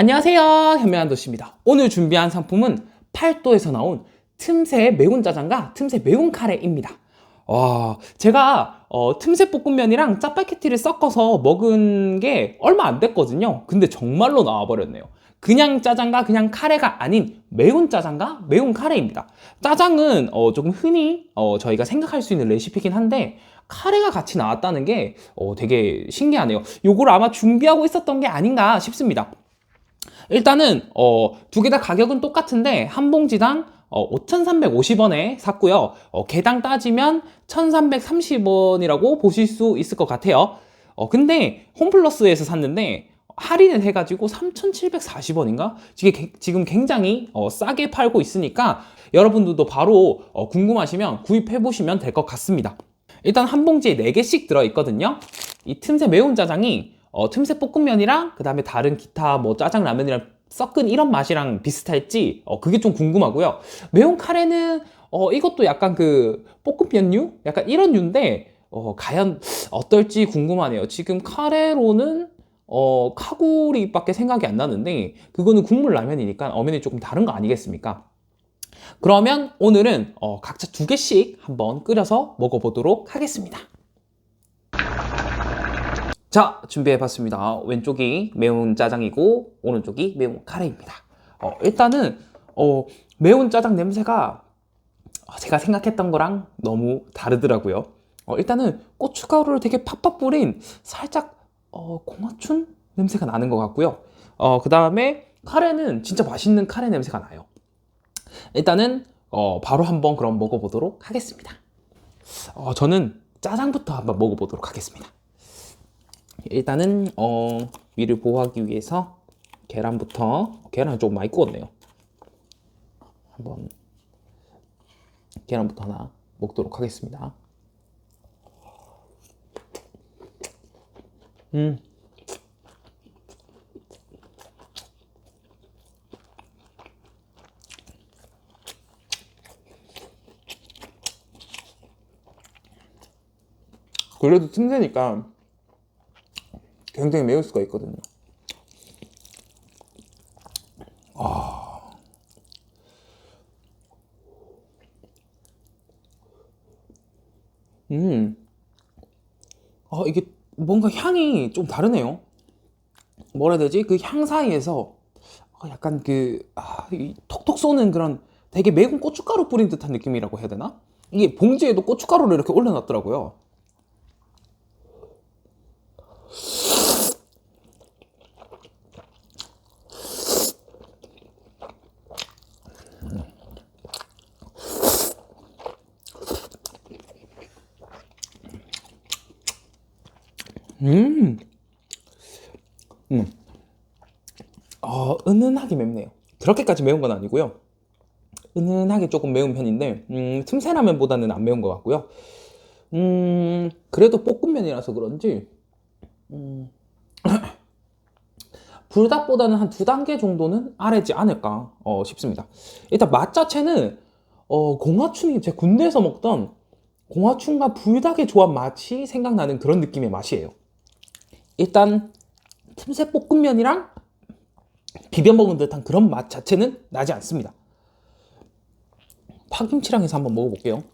안녕하세요. 현명한 도시입니다. 오늘 준비한 상품은 팔도에서 나온 틈새 매운 짜장과 틈새 매운 카레입니다. 와, 제가 어, 틈새 볶음면이랑 짜파게티를 섞어서 먹은 게 얼마 안 됐거든요. 근데 정말로 나와버렸네요. 그냥 짜장과 그냥 카레가 아닌 매운 짜장과 매운 카레입니다. 짜장은 어, 조금 흔히 어, 저희가 생각할 수 있는 레시피긴 한데 카레가 같이 나왔다는 게 어, 되게 신기하네요. 요걸 아마 준비하고 있었던 게 아닌가 싶습니다. 일단은 어, 두 개 다 가격은 똑같은데 한 봉지당 어, 5,350원에 샀고요. 어, 개당 따지면 1,330원이라고 보실 수 있을 것 같아요. 어, 근데 홈플러스에서 샀는데 할인을 해가지고 3,740원인가? 지금 굉장히 어, 싸게 팔고 있으니까 여러분들도 바로 어, 궁금하시면 구입해보시면 될 것 같습니다. 일단 한 봉지에 4개씩 들어있거든요. 이 틈새 매운 짜장이 어, 틈새 볶음면이랑 그 다음에 다른 기타 뭐 짜장 라면이랑 섞은 이런 맛이랑 비슷할지 어, 그게 좀 궁금하고요. 매운 카레는 어, 이것도 약간 그 볶음면류? 약간 이런 류인데 어, 과연 어떨지 궁금하네요. 지금 카레로는 어, 카구리밖에 생각이 안 나는데 그거는 국물 라면이니까 어면이 조금 다른 거 아니겠습니까? 그러면 오늘은 어, 각자 두 개씩 한번 끓여서 먹어보도록 하겠습니다. 자, 준비해봤습니다. 왼쪽이 매운 짜장이고 오른쪽이 매운 카레입니다. 어, 일단은 어, 매운 짜장 냄새가 제가 생각했던 거랑 너무 다르더라고요. 어, 일단은 고춧가루를 되게 팍팍 뿌린 살짝 어, 공화춘 냄새가 나는 것 같고요. 어, 그 다음에 카레는 진짜 맛있는 카레 냄새가 나요. 일단은 어, 바로 한번 그럼 먹어보도록 하겠습니다. 어, 저는 짜장부터 한번 먹어보도록 하겠습니다. 일단은 어, 위를 보호하기 위해서 계란부터 계란을 좀 많이 구웠네요. 한번 계란부터 하나 먹도록 하겠습니다. 음. 그래도 틈새니까 굉장히 매울 수가 있거든요. 아. 음. 아, 이게 뭔가 향이 좀 다르네요. 뭐라 해야 되지? 그 향 사이에서 아, 약간 그, 아, 톡톡 쏘는 그런 되게 매운 고춧가루 뿌린 듯한 느낌이라고 해야 되나? 이게 봉지에도 고춧가루를 이렇게 올려놨더라고요. 어, 은은하게 맵네요. 그렇게까지 매운 건 아니고요. 은은하게 조금 매운 편인데, 음, 틈새라면보다는 안 매운 것 같고요. 음, 그래도 볶음면이라서 그런지, 음, 불닭보다는 한 두 단계 정도는 아래지 않을까 어, 싶습니다. 일단 맛 자체는 어, 공화춘이 제 군대에서 먹던 공화춘과 불닭의 조합 맛이 생각나는 그런 느낌의 맛이에요. 일단 틈새 볶음면이랑 비벼 먹은 듯한 그런 맛 자체는 나지 않습니다. 파김치랑 해서 한번 먹어볼게요.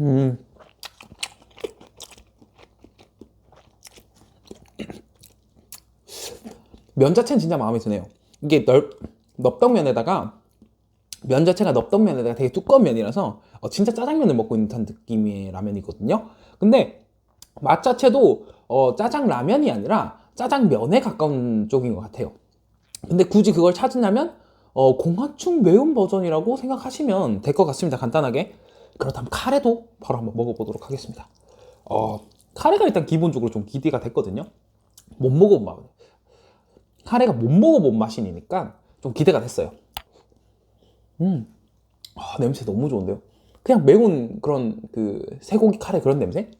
음. 면 자체는 진짜 마음에 드네요. 이게 넓, 넙떡면에다가 면 자체가 넙떡면에다가 되게 두꺼운 면이라서 어, 진짜 짜장면을 먹고 있는 듯한 느낌의 라면이거든요. 근데 맛 자체도 어, 짜장 라면이 아니라 짜장면에 가까운 쪽인 것 같아요. 근데 굳이 그걸 찾으려면 어, 공화충 매운 버전이라고 생각하시면 될 것 같습니다. 간단하게. 그렇다면 카레도 바로 한번 먹어보도록 하겠습니다. 어, 카레가 일단 기본적으로 좀 기대가 됐거든요. 못 먹어본 맛. 카레가 못 먹어본 맛이니까 좀 기대가 됐어요. 음, 아, 냄새 너무 좋은데요? 그냥 매운 그런 그 쇠고기 카레 그런 냄새?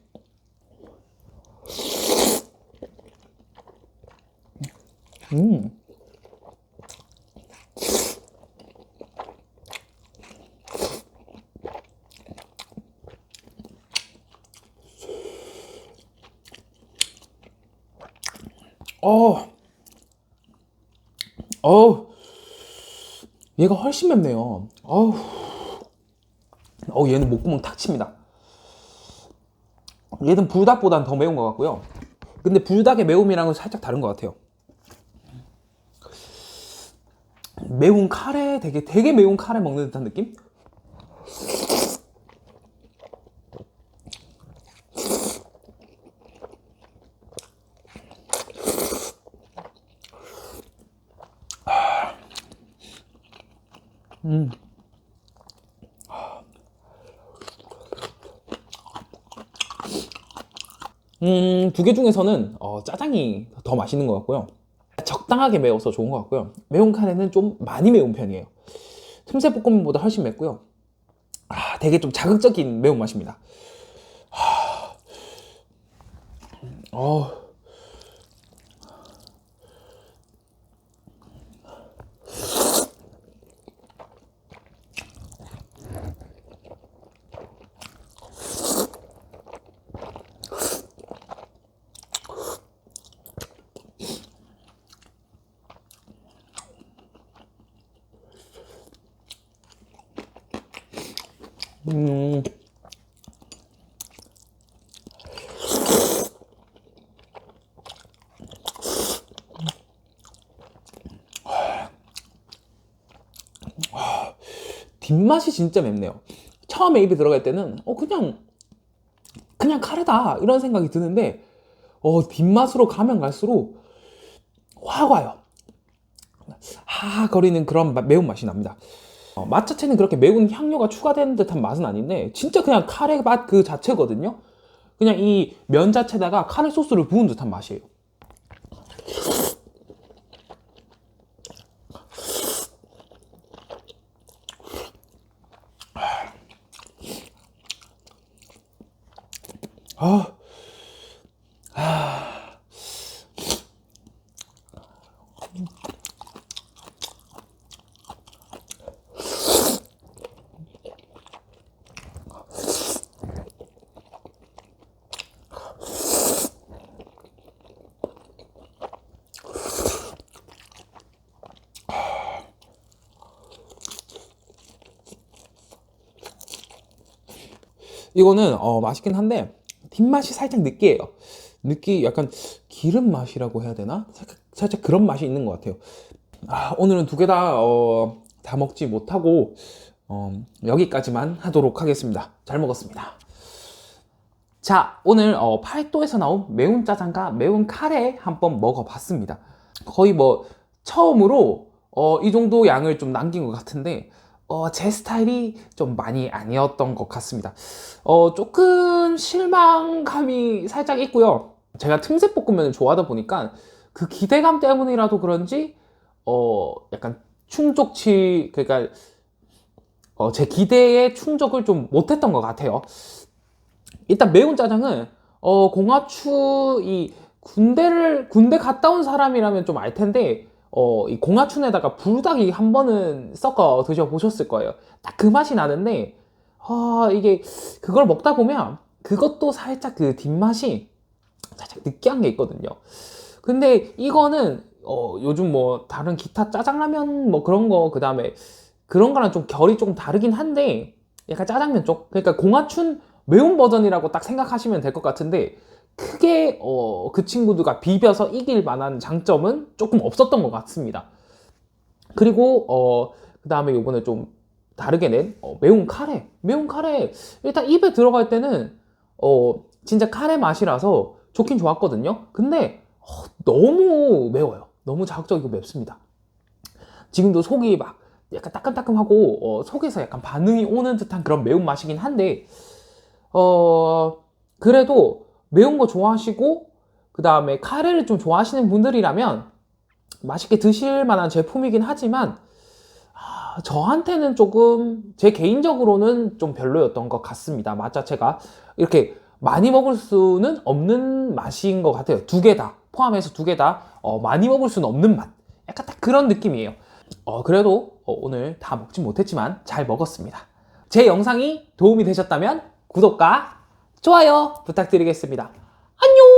음. 어, 어, 얘가 훨씬 맵네요. 어우, 어, 얘는 목구멍 탁 칩니다. 얘는 불닭보단 더 매운 것 같고요. 근데 불닭의 매움이랑은 살짝 다른 것 같아요. 매운 카레, 되게 되게 매운 카레 먹는 듯한 느낌? 음, 두 개 중에서는 어, 짜장이 더 맛있는 것 같고요. 적당하게 매워서 좋은 것 같고요. 매운 카레는 좀 많이 매운 편이에요. 틈새 볶음보다 훨씬 맵고요. 아, 되게 좀 자극적인 매운맛입니다. 하... 어... 음. 뒷맛이 진짜 맵네요. 처음에 입에 들어갈 때는 어 그냥 그냥 카레다 이런 생각이 드는데 어 뒷맛으로 가면 갈수록 확 와요. 하 거리는 그런 마- 매운맛이 납니다. 어, 맛 자체는 그렇게 매운 향료가 추가된 듯한 맛은 아닌데 진짜 그냥 카레 맛 그 자체거든요. 그냥 이 면 자체다가 카레 소스를 부은 듯한 맛이에요. 아, 이거는 어, 맛있긴 한데 뒷맛이 살짝 느끼해요. 느끼 약간 기름 맛이라고 해야 되나? 살짝, 살짝 그런 맛이 있는 것 같아요. 아, 오늘은 두개다 어, 다 먹지 못하고 어, 여기까지만 하도록 하겠습니다. 잘 먹었습니다. 자, 오늘 어, 팔도에서 나온 매운 짜장과 매운 카레 한번 먹어봤습니다. 거의 뭐 처음으로 어, 이 정도 양을 좀 남긴 것 같은데 어, 제 스타일이 좀 많이 아니었던 것 같습니다. 어, 조금 실망감이 살짝 있고요. 제가 틈새 볶음면을 좋아하다 보니까 그 기대감 때문이라도 그런지 어, 약간 충족치 그러니까 어, 제 기대에 충족을 좀 못했던 것 같아요. 일단 매운 짜장은 어, 공화추 이 군대를 군대 갔다 온 사람이라면 좀 알 텐데 어, 이 공화춘에다가 불닭이 한 번은 섞어 드셔 보셨을 거예요. 딱 그 맛이 나는데 아, 이게 그걸 먹다 보면 그것도 살짝 그 뒷맛이 살짝 느끼한 게 있거든요. 근데 이거는 어, 요즘 뭐 다른 기타 짜장라면 뭐 그런 거 그 다음에 그런 거랑 좀 결이 조금 다르긴 한데 약간 짜장면 쪽 그러니까 공화춘 매운 버전이라고 딱 생각하시면 될 것 같은데 크게 어, 그 친구들과 비벼서 이길 만한 장점은 조금 없었던 것 같습니다. 그리고 어, 그 다음에 요번에 좀 다르게 낸 어, 매운 카레. 매운 카레 일단 입에 들어갈 때는 어, 진짜 카레 맛이라서 좋긴 좋았거든요. 근데 어, 너무 매워요. 너무 자극적이고 맵습니다. 지금도 속이 막 약간 따끔따끔하고 어, 속에서 약간 반응이 오는 듯한 그런 매운 맛이긴 한데 어 그래도 매운 거 좋아하시고 그 다음에 카레를 좀 좋아하시는 분들이라면 맛있게 드실 만한 제품이긴 하지만 아, 저한테는 조금 제 개인적으로는 좀 별로였던 것 같습니다. 맛 자체가 이렇게 많이 먹을 수는 없는 맛인 것 같아요. 두 개 다 포함해서 두 개다 어, 많이 먹을 수는 없는 맛. 약간 딱 그런 느낌이에요. 어, 그래도 어, 오늘 다 먹진 못했지만 잘 먹었습니다. 제 영상이 도움이 되셨다면 구독과 좋아요 부탁드리겠습니다. 안녕!